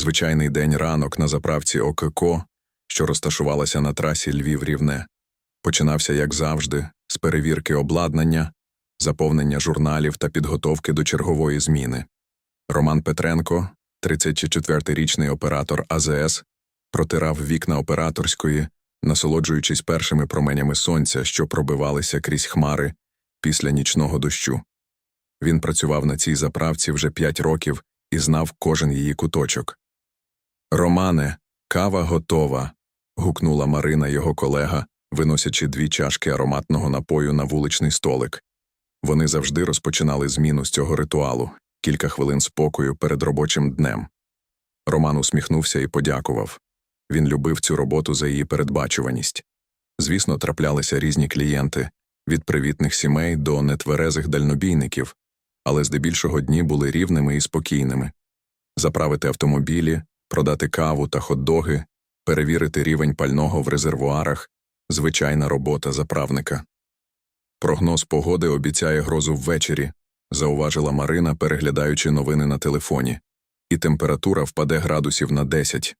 Звичайний день ранок на заправці ОККО, що розташувалася на трасі Львів Рівне, починався, як завжди, з перевірки обладнання, заповнення журналів та підготовки до чергової зміни. Роман Петренко, 34-річний оператор АЗС, протирав вікна операторської, насолоджуючись першими променями сонця, що пробивалися крізь хмари після нічного дощу. Він працював на цій заправці вже п'ять років і знав кожен її куточок. Романе, кава готова. гукнула Марина його колега, виносячи дві чашки ароматного напою на вуличний столик. Вони завжди розпочинали зміну з цього ритуалу, кілька хвилин спокою перед робочим днем. Роман усміхнувся і подякував. Він любив цю роботу за її передбачуваність. Звісно, траплялися різні клієнти від привітних сімей до нетверезих дальнобійників, але здебільшого дні були рівними і спокійними. Заправити автомобілі, продати каву та хот-доги, перевірити рівень пального в резервуарах звичайна робота заправника. Прогноз погоди обіцяє грозу ввечері, зауважила Марина, переглядаючи новини на телефоні, і температура впаде градусів на 10.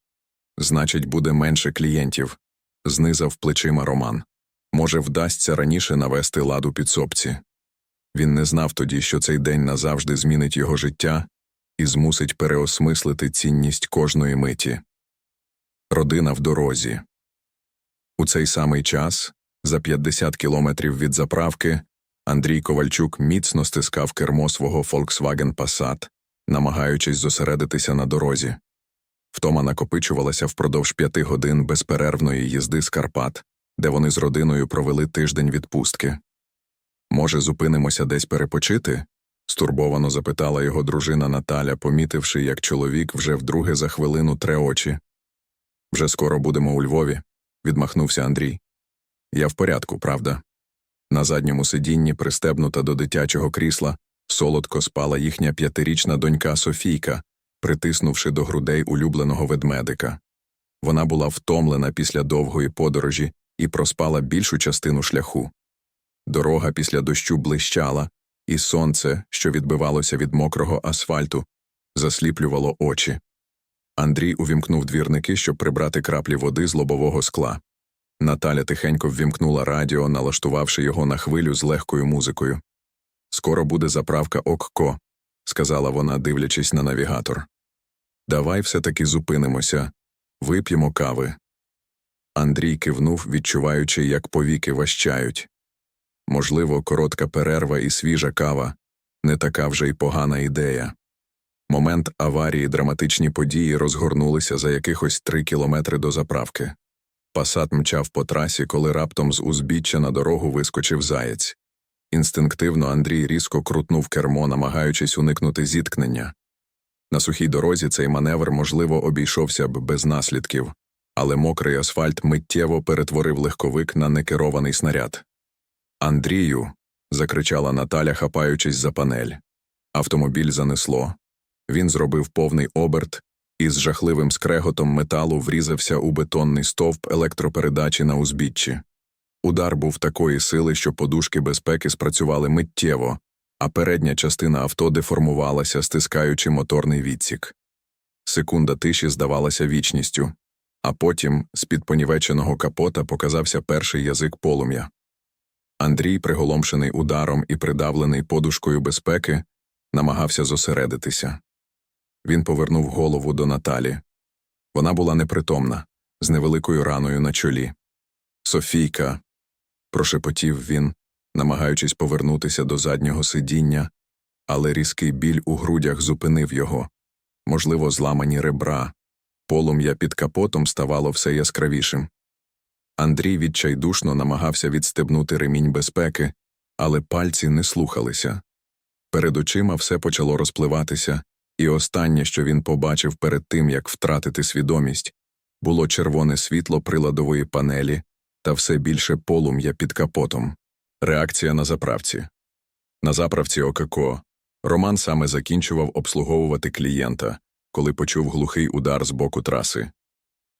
Значить, буде менше клієнтів, знизав плечима Роман. Може, вдасться раніше навести лад у підсобці. Він не знав тоді, що цей день назавжди змінить його життя і змусить переосмислити цінність кожної миті. Родина в дорозі. У цей самий час, за 50 кілометрів від заправки, Андрій Ковальчук міцно стискав кермо свого Volkswagen Passat, намагаючись зосередитися на дорозі. Втома накопичувалася впродовж п'яти годин безперервної їзди з Карпат, де вони з родиною провели тиждень відпустки. Може, зупинимося десь перепочити? Стурбовано запитала його дружина Наталя, помітивши, як чоловік вже вдруге за хвилину тре очі. Вже скоро будемо у Львові, відмахнувся Андрій. Я в порядку, правда. На задньому сидінні, пристебнута до дитячого крісла, солодко спала їхня п'ятирічна донька Софійка, притиснувши до грудей улюбленого ведмедика. Вона була втомлена після довгої подорожі і проспала більшу частину шляху. Дорога після дощу блищала, і сонце, що відбивалося від мокрого асфальту, засліплювало очі. Андрій увімкнув двірники, щоб прибрати краплі води з лобового скла. Наталя тихенько ввімкнула радіо, налаштувавши його на хвилю з легкою музикою. Скоро буде заправка ОККО, сказала вона, дивлячись на навігатор. Давай все таки зупинимося, вип'ємо кави. Андрій кивнув, відчуваючи, як повіки ващають. Можливо, коротка перерва і свіжа кава не така вже й погана ідея. Момент аварії драматичні події розгорнулися за якихось три кілометри до заправки. Пасат мчав по трасі, коли раптом з узбіччя на дорогу вискочив заєць. Інстинктивно Андрій різко крутнув кермо, намагаючись уникнути зіткнення. На сухій дорозі цей маневр, можливо, обійшовся б без наслідків, але мокрий асфальт миттєво перетворив легковик на некерований снаряд. Андрію. закричала Наталя, хапаючись за панель. Автомобіль занесло. Він зробив повний оберт і з жахливим скреготом металу врізався у бетонний стовп електропередачі на узбіччі. Удар був такої сили, що подушки безпеки спрацювали миттєво, а передня частина авто деформувалася, стискаючи моторний відсік. Секунда тиші здавалася вічністю, а потім з під понівеченого капота показався перший язик полум'я. Андрій, приголомшений ударом і придавлений подушкою безпеки, намагався зосередитися. Він повернув голову до Наталі. Вона була непритомна, з невеликою раною на чолі. Софійка, прошепотів він, намагаючись повернутися до заднього сидіння, але різкий біль у грудях зупинив його. Можливо, зламані ребра. Полум'я під капотом ставало все яскравішим. Андрій відчайдушно намагався відстебнути ремінь безпеки, але пальці не слухалися. Перед очима все почало розпливатися, і останнє, що він побачив перед тим, як втратити свідомість, було червоне світло приладової панелі та все більше полум'я під капотом. Реакція на заправці. На заправці ОККО Роман саме закінчував обслуговувати клієнта, коли почув глухий удар з боку траси.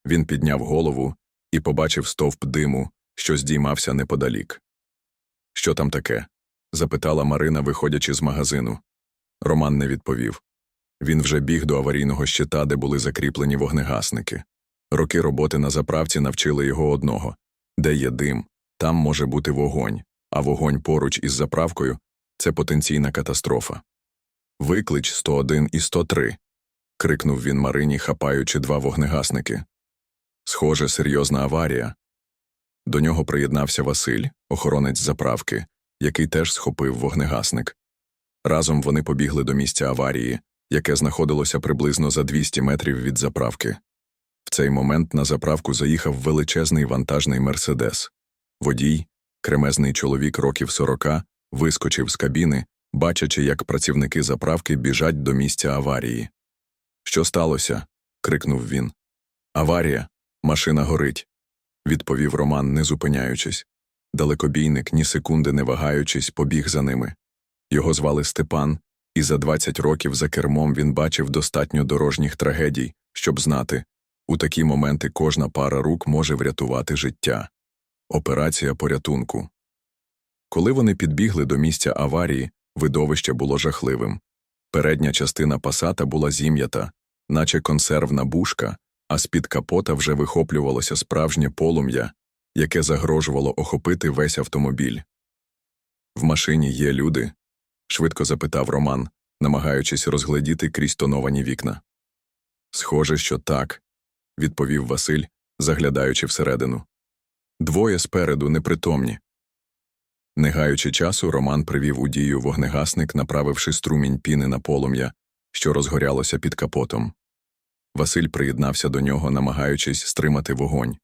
Він підняв голову і побачив стовп диму, що здіймався неподалік. Що там таке? запитала Марина, виходячи з магазину. Роман не відповів. Він вже біг до аварійного щита, де були закріплені вогнегасники. Роки роботи на заправці навчили його одного де є дим, там може бути вогонь, а вогонь поруч із заправкою це потенційна катастрофа. Виклич 101 і 103. крикнув він Марині, хапаючи два вогнегасники. Схоже, серйозна аварія. До нього приєднався Василь, охоронець заправки, який теж схопив вогнегасник. Разом вони побігли до місця аварії, яке знаходилося приблизно за 200 метрів від заправки. В цей момент на заправку заїхав величезний вантажний мерседес. Водій, кремезний чоловік років 40, вискочив з кабіни, бачачи, як працівники заправки біжать до місця аварії. Що сталося? крикнув він. Аварія, машина горить, відповів Роман, не зупиняючись. Далекобійник, ні секунди не вагаючись, побіг за ними. Його звали Степан, і за 20 років за кермом він бачив достатньо дорожніх трагедій, щоб знати, у такі моменти кожна пара рук може врятувати життя. Операція порятунку. Коли вони підбігли до місця аварії, видовище було жахливим. Передня частина пасата була зім'ята, наче консервна бушка, а з-під капота вже вихоплювалося справжнє полум'я, яке загрожувало охопити весь автомобіль. В машині є люди? швидко запитав Роман, намагаючись розгледіти крізь тоновані вікна. Схоже, що так, відповів Василь, заглядаючи всередину. Двоє спереду непритомні. Не гаючи часу, Роман привів у дію вогнегасник, направивши струмінь піни на полум'я, що розгорялося під капотом. Василь приєднався до нього, намагаючись стримати вогонь.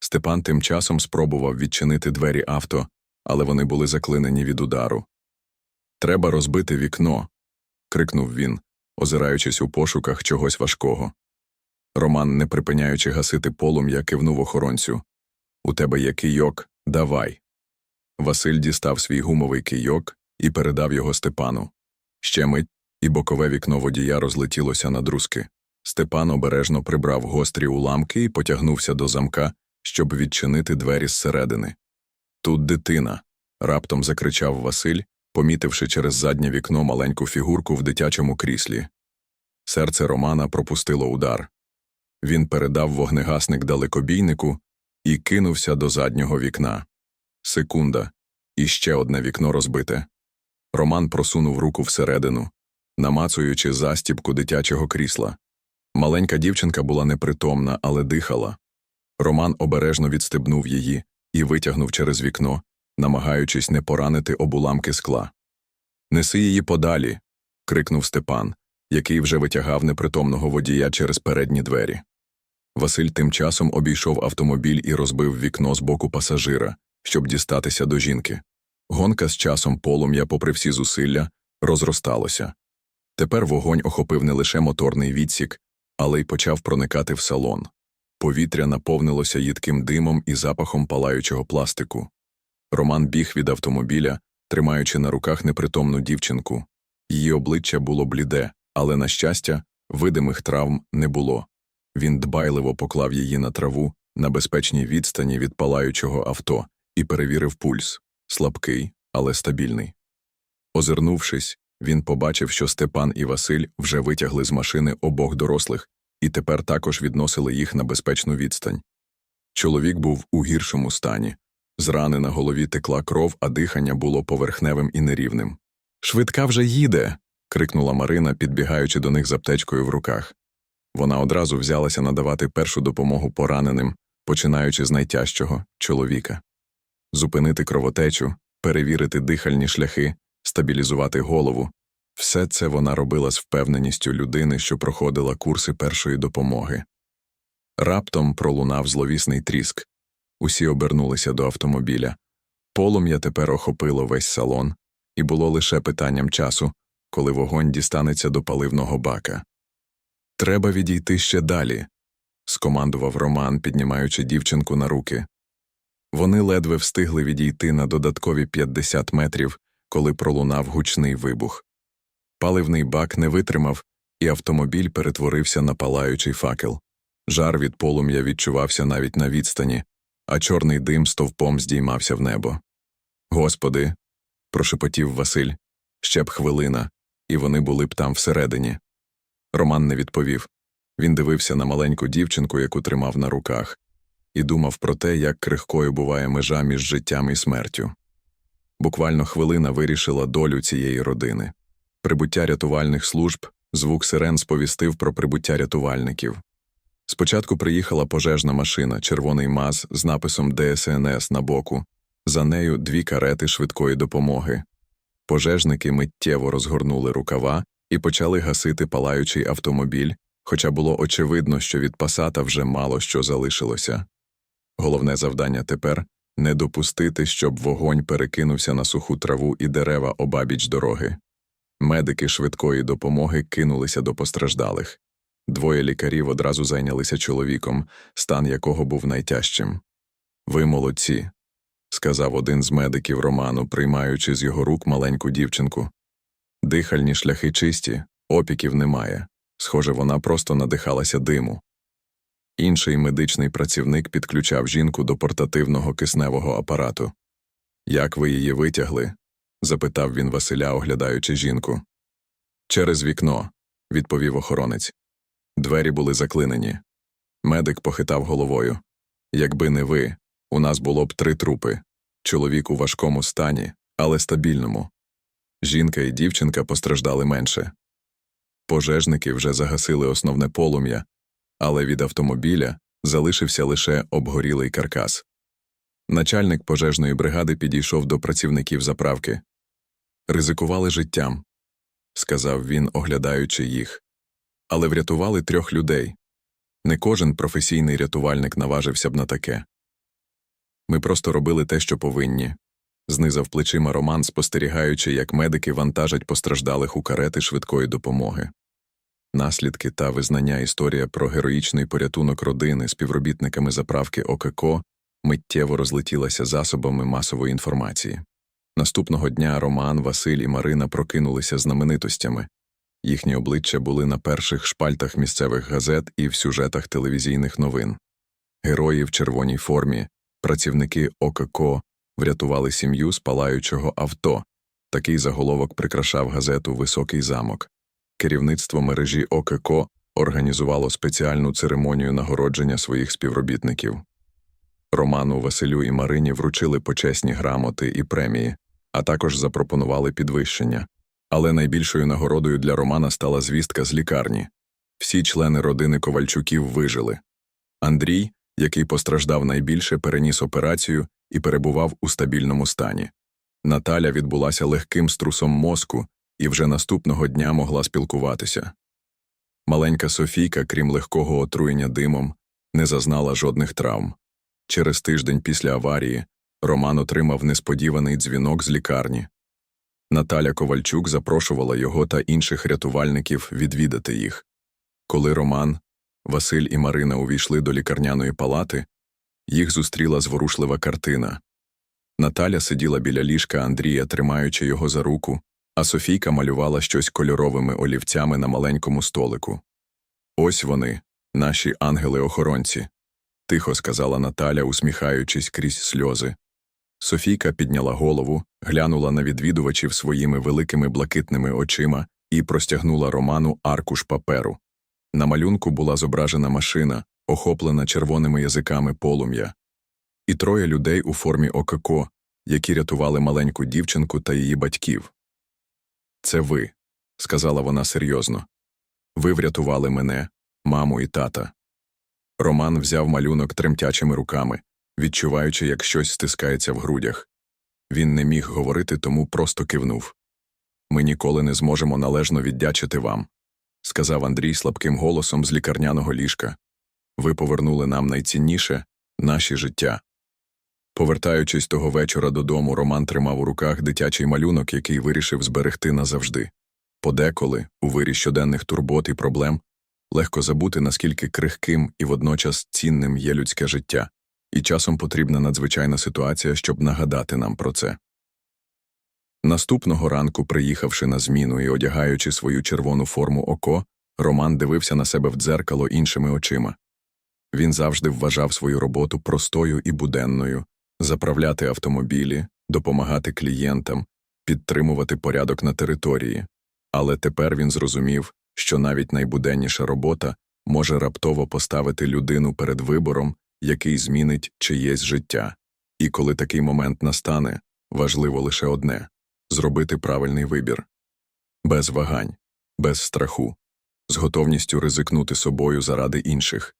Степан тим часом спробував відчинити двері авто, але вони були заклинені від удару. Треба розбити вікно. крикнув він, озираючись у пошуках чогось важкого. Роман, не припиняючи гасити полум'я, кивнув охоронцю. У тебе є кийок, давай. Василь дістав свій гумовий кийок і передав його Степану. Ще мить, і бокове вікно водія розлетілося на друзки. Степан обережно прибрав гострі уламки і потягнувся до замка, щоб відчинити двері зсередини. Тут дитина. раптом закричав Василь, помітивши через заднє вікно маленьку фігурку в дитячому кріслі. Серце Романа пропустило удар. Він передав вогнегасник далекобійнику і кинувся до заднього вікна. Секунда, і ще одне вікно розбите. Роман просунув руку всередину, намацуючи застібку дитячого крісла. Маленька дівчинка була непритомна, але дихала. Роман обережно відстебнув її і витягнув через вікно, намагаючись не поранити обуламки скла. Неси її подалі. крикнув Степан, який вже витягав непритомного водія через передні двері. Василь тим часом обійшов автомобіль і розбив вікно з боку пасажира, щоб дістатися до жінки. Гонка з часом полум'я, попри всі зусилля, розросталося. Тепер вогонь охопив не лише моторний відсік, але й почав проникати в салон. Повітря наповнилося їдким димом і запахом палаючого пластику. Роман біг від автомобіля, тримаючи на руках непритомну дівчинку. Її обличчя було бліде, але, на щастя, видимих травм не було. Він дбайливо поклав її на траву на безпечній відстані від палаючого авто і перевірив пульс слабкий, але стабільний. Озирнувшись, він побачив, що Степан і Василь вже витягли з машини обох дорослих і тепер також відносили їх на безпечну відстань. Чоловік був у гіршому стані. З рани на голові текла кров, а дихання було поверхневим і нерівним. Швидка вже їде. крикнула Марина, підбігаючи до них з аптечкою в руках. Вона одразу взялася надавати першу допомогу пораненим, починаючи з найтяжчого чоловіка. Зупинити кровотечу, перевірити дихальні шляхи, стабілізувати голову все це вона робила з впевненістю людини, що проходила курси першої допомоги. Раптом пролунав зловісний тріск. Усі обернулися до автомобіля. Полум'я тепер охопило весь салон, і було лише питанням часу, коли вогонь дістанеться до паливного бака. Треба відійти ще далі, скомандував Роман, піднімаючи дівчинку на руки. Вони ледве встигли відійти на додаткові 50 метрів, коли пролунав гучний вибух. Паливний бак не витримав, і автомобіль перетворився на палаючий факел. Жар від полум'я відчувався навіть на відстані, а чорний дим стовпом здіймався в небо. Господи. прошепотів Василь, ще б хвилина, і вони були б там всередині. Роман не відповів. Він дивився на маленьку дівчинку, яку тримав на руках, і думав про те, як крихкою буває межа між життям і смертю. Буквально хвилина вирішила долю цієї родини. Прибуття рятувальних служб, звук сирен сповістив про прибуття рятувальників. Спочатку приїхала пожежна машина, червоний маз з написом ДСНС на боку, за нею дві карети швидкої допомоги. Пожежники миттєво розгорнули рукава і почали гасити палаючий автомобіль, хоча було очевидно, що від пасата вже мало що залишилося. Головне завдання тепер не допустити, щоб вогонь перекинувся на суху траву і дерева обабіч дороги. Медики швидкої допомоги кинулися до постраждалих. Двоє лікарів одразу зайнялися чоловіком, стан якого був найтяжчим. Ви молодці, сказав один з медиків Роману, приймаючи з його рук маленьку дівчинку. Дихальні шляхи чисті, опіків немає. Схоже, вона просто надихалася диму. Інший медичний працівник підключав жінку до портативного кисневого апарату. Як ви її витягли? запитав він Василя, оглядаючи жінку. Через вікно, відповів охоронець. Двері були заклинені. Медик похитав головою. Якби не ви, у нас було б три трупи чоловік у важкому стані, але стабільному. Жінка і дівчинка постраждали менше. Пожежники вже загасили основне полум'я, але від автомобіля залишився лише обгорілий каркас. Начальник пожежної бригади підійшов до працівників заправки. Ризикували життям, сказав він, оглядаючи їх. Але врятували трьох людей. Не кожен професійний рятувальник наважився б на таке. Ми просто робили те, що повинні. Знизав плечима Роман, спостерігаючи, як медики вантажать постраждалих у карети швидкої допомоги. Наслідки та визнання історія про героїчний порятунок родини співробітниками заправки ОКК миттєво розлетілася засобами масової інформації. Наступного дня Роман, Василь і Марина прокинулися знаменитостями. Їхні обличчя були на перших шпальтах місцевих газет і в сюжетах телевізійних новин. Герої в червоній формі, працівники ОКК врятували сім'ю з палаючого авто. Такий заголовок прикрашав газету Високий замок. Керівництво мережі ОКК організувало спеціальну церемонію нагородження своїх співробітників. Роману, Василю і Марині вручили почесні грамоти і премії, а також запропонували підвищення. Але найбільшою нагородою для Романа стала звістка з лікарні. Всі члени родини Ковальчуків вижили. Андрій, який постраждав найбільше, переніс операцію і перебував у стабільному стані. Наталя відбулася легким струсом мозку і вже наступного дня могла спілкуватися. Маленька Софійка, крім легкого отруєння димом, не зазнала жодних травм. Через тиждень після аварії Роман отримав несподіваний дзвінок з лікарні. Наталя Ковальчук запрошувала його та інших рятувальників відвідати їх. Коли Роман, Василь і Марина увійшли до лікарняної палати, їх зустріла зворушлива картина. Наталя сиділа біля ліжка Андрія, тримаючи його за руку, а Софійка малювала щось кольоровими олівцями на маленькому столику. Ось вони, наші ангели-охоронці, тихо сказала Наталя, усміхаючись крізь сльози. Софійка підняла голову, глянула на відвідувачів своїми великими блакитними очима і простягнула Роману аркуш паперу. На малюнку була зображена машина, охоплена червоними язиками полум'я, і троє людей у формі ОКК, які рятували маленьку дівчинку та її батьків. Це ви, сказала вона серйозно. Ви врятували мене, маму і тата. Роман взяв малюнок тремтячими руками, відчуваючи, як щось стискається в грудях. Він не міг говорити, тому просто кивнув. Ми ніколи не зможемо належно віддячити вам, сказав Андрій слабким голосом з лікарняного ліжка. Ви повернули нам найцінніше наші життя. Повертаючись того вечора додому, Роман тримав у руках дитячий малюнок, який вирішив зберегти назавжди. Подеколи, у вирі щоденних турбот і проблем, легко забути, наскільки крихким і водночас цінним є людське життя, і часом потрібна надзвичайна ситуація, щоб нагадати нам про це. Наступного ранку, приїхавши на зміну і одягаючи свою червону форму око, Роман дивився на себе в дзеркало іншими очима. Він завжди вважав свою роботу простою і буденною заправляти автомобілі, допомагати клієнтам, підтримувати порядок на території. Але тепер він зрозумів, що навіть найбуденніша робота може раптово поставити людину перед вибором, який змінить чиєсь життя. І коли такий момент настане, важливо лише одне зробити правильний вибір. Без вагань, без страху, з готовністю ризикнути собою заради інших.